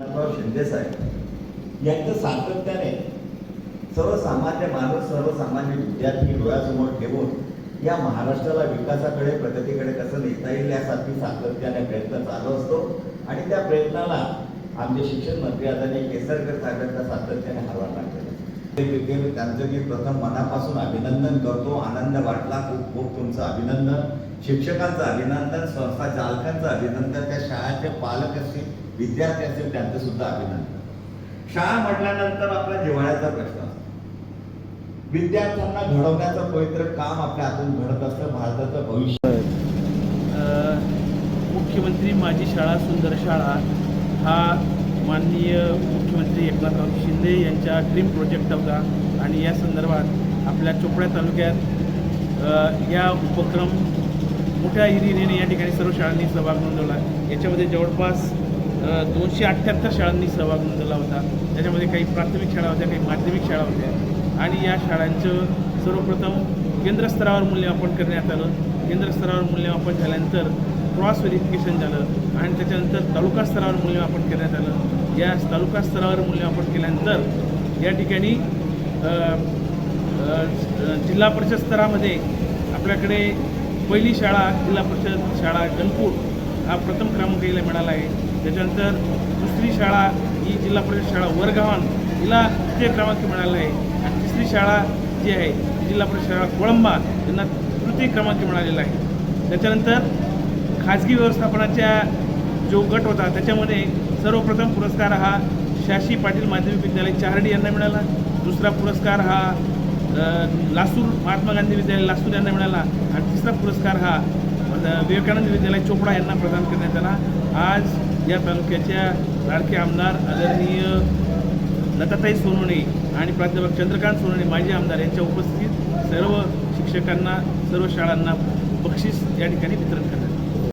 एकनाथराव शिंदे साहेब. यांचं सातत्याने सर्वसामान्य माणूस सर्वसामान्य विद्यार्थी डोळ्यासमोर ठेवून या महाराष्ट्राला विकासाकडे प्रगतीकडे कसं नेता येईल यासाठी सातत्याने प्रयत्न चालू असतो. आणि त्या प्रयत्नाला आमचे शिक्षण मंत्री आदरणीय केसरकर साहेबांचा सातत्याने हातभार लागतो. त्यांचं मी प्रथम मनापासून अभिनंदन करतो. आनंद वाटला. खूप खूप तुमचं अभिनंदन. शिक्षकांचं अभिनंदन संस्था चालकांचं अभिनंदन त्या शाळेचे पालक असतील विद्यार्थी असतील त्यांचं सुद्धा अभिनंदन. शाळा म्हटल्यानंतर आपला जिव्हाळ्याचा प्रश्न असतो. विद्यार्थ्यांना घडवण्याचं पवित्र काम आपल्या हातून घडत असतं. भारताचं भविष्य. मुख्यमंत्री माझी शाळा सुंदर शाळा हा माननीय मुख्यमंत्री एकनाथराव शिंदे यांच्या ड्रीम प्रोजेक्ट होता. आणि या संदर्भात आपल्या चोपड्या तालुक्यात या उपक्रम मोठ्या हिरिरीने या ठिकाणी सर्व शाळांनी सहभाग नोंदवला. याच्यामध्ये जवळपास दोनशे अठ्ठ्याहत्तर शाळांनी सहभाग नोंदवला होता. त्याच्यामध्ये काही प्राथमिक शाळा होत्या काही माध्यमिक शाळा होत्या. आणि या शाळांचं सर्वप्रथम केंद्रस्तरावर मूल्यमापन करण्यात आलं. केंद्रस्तरावर मूल्यमापन झाल्यानंतर क्रॉस व्हेरिफिकेशन झालं आणि त्याच्यानंतर तालुका स्तरावर मूल्यमापन करण्यात आलं. या तालुका स्तरावर मूल्यमापन केल्यानंतर या ठिकाणी जिल्हा परिषद स्तरामध्ये आपल्याकडे पहिली शाळा जिल्हा परिषद शाळा गणपूर हा प्रथम क्रमांकाला मिळाला आहे. त्याच्यानंतर दुसरी शाळा ही जिल्हा परिषद शाळा वरगावन हिला तृतीय क्रमांक मिळाला आहे. आणि तिसरी शाळा जी आहे जिल्हा परिषद शाळा कोळंबा यांना तृतीय क्रमांक मिळालेला आहे. त्याच्यानंतर खाजगी व्यवस्थापनाच्या जो गट होता त्याच्यामध्ये सर्वप्रथम पुरस्कार हा शाशी पाटील माध्यमिक विद्यालय चारडी यांना मिळाला. दुसरा पुरस्कार हा लासूर महात्मा गांधी विद्यालय लासूर यांना मिळाला. आणि तिसरा पुरस्कार हा विवेकानंद विद्यालय चोपडा यांना प्रदान करण्यात आला. आज या तालुक्याच्या लाडके आमदार आदरणीय लताताई सोनवणे आणि प्राध्यापक चंद्रकांत सोनवणे माजी आमदार यांच्या उपस्थितीत सर्व शिक्षकांना सर्व शाळांना बक्षीस या ठिकाणी वितरण करण्यात